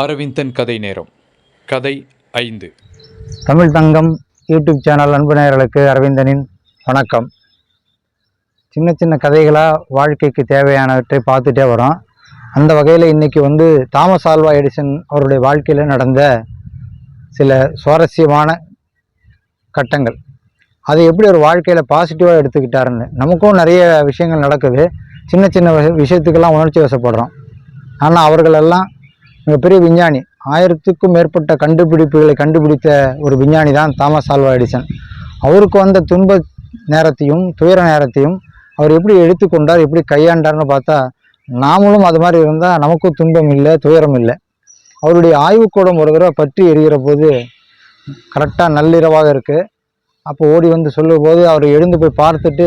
அரவிந்தன் கதை நேரம். கதை ஐந்து. தமிழ் தங்கம் யூடியூப் சேனல் அன்பு நேயர்களுக்கு அரவிந்தனின் வணக்கம். சின்ன சின்ன கதைகளாக வாழ்க்கைக்கு தேவையானவற்றை பார்த்துட்டே வரோம். அந்த வகையில் இன்றைக்கி வந்து தாமஸ் ஆல்வா எடிசன் அவருடைய வாழ்க்கையில் நடந்த சில சுவாரஸ்யமான கட்டங்கள். அதை எப்படி ஒரு வாழ்க்கையில் பாசிட்டிவாக எடுத்துக்கிட்டாருன்னு நமக்கும் நிறைய விஷயங்கள் நடக்குது. சின்ன சின்ன விஷயத்துக்கெல்லாம் உணர்ச்சி வசப்படுறோம். ஆனால் அவர்களெல்லாம் மிகப்பெரிய விஞ்ஞானி. ஆயிரத்துக்கும் மேற்பட்ட கண்டுபிடிப்புகளை கண்டுபிடித்த ஒரு விஞ்ஞானி தான் தாமஸ் ஆல்வா எடிசன். அவருக்கு வந்த துன்ப நேரத்தையும் துயர நேரத்தையும் அவர் எப்படி எடுத்துக்கொண்டார் எப்படி கையாண்டார்னு பார்த்தா நாமளும் அது மாதிரி இருந்தால் நமக்கும் துன்பம் இல்லை துயரம் இல்லை. அவருடைய ஆய்வுக்கூடம் ஒரு தடவை பற்றி எரிகிற போது கரெக்டாக நள்ளிரவாக இருக்குது அப்போ ஓடி வந்து சொல்லும்போது அவர் எழுந்து போய் பார்த்துட்டு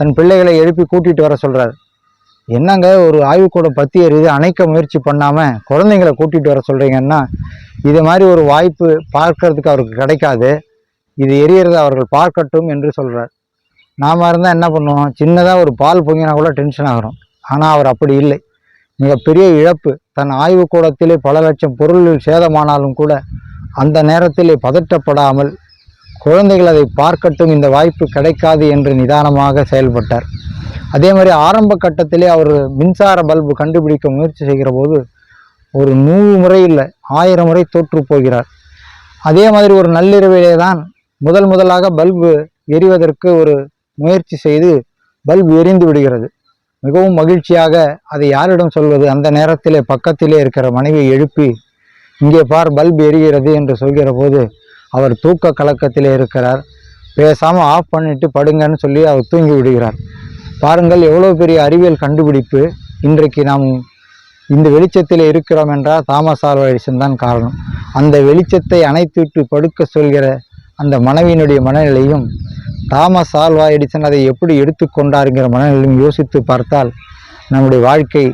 தன் பிள்ளைகளை எழுப்பி கூட்டிகிட்டு வர சொல்கிறார் என்னங்க ஒரு ஆய்வுக்கூடம் பற்றி எறிது அணைக்க முயற்சி பண்ணாமல் குழந்தைங்களை கூட்டிகிட்டு வர சொல்கிறீங்கன்னா இது மாதிரி ஒரு வாய்ப்பு பார்க்கறதுக்கு அவருக்கு கிடைக்காது. இது எரியறதை அவர்கள் பார்க்கட்டும் என்று சொல்கிறார் நாம இருந்தால் என்ன பண்ணுவோம்? சின்னதாக ஒரு பால் பொங்கினா கூட டென்ஷன் ஆகிறோம் ஆனால் அவர் அப்படி இல்லை. மிகப்பெரிய இழப்பு. தன் ஆய்வுக்கூடத்திலே பல லட்சம் பொருள்கள் சேதமானாலும் கூட அந்த நேரத்திலே பதட்டப்படாமல் குழந்தைகள் அதை பார்க்கட்டும் இந்த வாய்ப்பு கிடைக்காது என்று நிதானமாக செயல்பட்டார். அதே மாதிரி ஆரம்ப கட்டத்திலே அவர் மின்சார பல்பு கண்டுபிடிக்க முயற்சி செய்கிற போது ஒரு நூறு முறை இல்லை ஆயிரம் முறை தோற்று போகிறார். அதே மாதிரி ஒரு நள்ளிரவிலே தான் முதல் முதலாக பல்பு எரிவதற்கு ஒரு முயற்சி செய்து பல்பு எரிந்து விடுகிறது. மிகவும் மகிழ்ச்சியாக அதை யாரிடம் சொல்வது அந்த நேரத்திலே பக்கத்திலே இருக்கிற மனைவியை எழுப்பி இங்கே பார் பல்ப் எரிகிறது என்று சொல்கிற போது அவர் தூக்க கலக்கத்தில் இருக்கிறார். பேசாமல் ஆஃப் பண்ணிட்டு படுங்கன்னு சொல்லி அவர் தூங்கி விடுகிறார். பாருங்கள் எவ்வளோ பெரிய அறிவியல் கண்டுபிடிப்பு இன்றைக்கு நாம் இந்த வெளிச்சத்தில் இருக்கிறோம் என்றால் தாமஸ் ஆல்வா எடிசன் தான் காரணம். அந்த வெளிச்சத்தை அணைத்துவிட்டு படுக்க சொல்கிற அந்த மனைவியினுடைய மனநிலையும் தாமஸ் ஆல்வா எடிசன் அதை எப்படி எடுத்துக்கொண்டாருங்கிற மனநிலையும் யோசித்து பார்த்தால் நம்முடைய வாழ்க்கை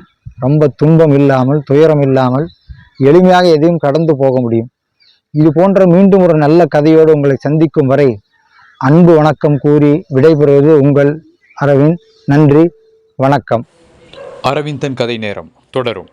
ரொம்ப துன்பம் இல்லாமல் துயரம் இல்லாமல் எளிமையாக எதையும் கடந்து போக முடியும். இது போன்ற மீண்டும் ஒரு நல்ல கதையோடு உங்களை சந்திக்கும் வரை அன்பு வணக்கம் கூறி விடைபெறுவது உங்கள் அரவிந்த். நன்றி வணக்கம். அரவிந்தன் கதை நேரம் தொடரும்.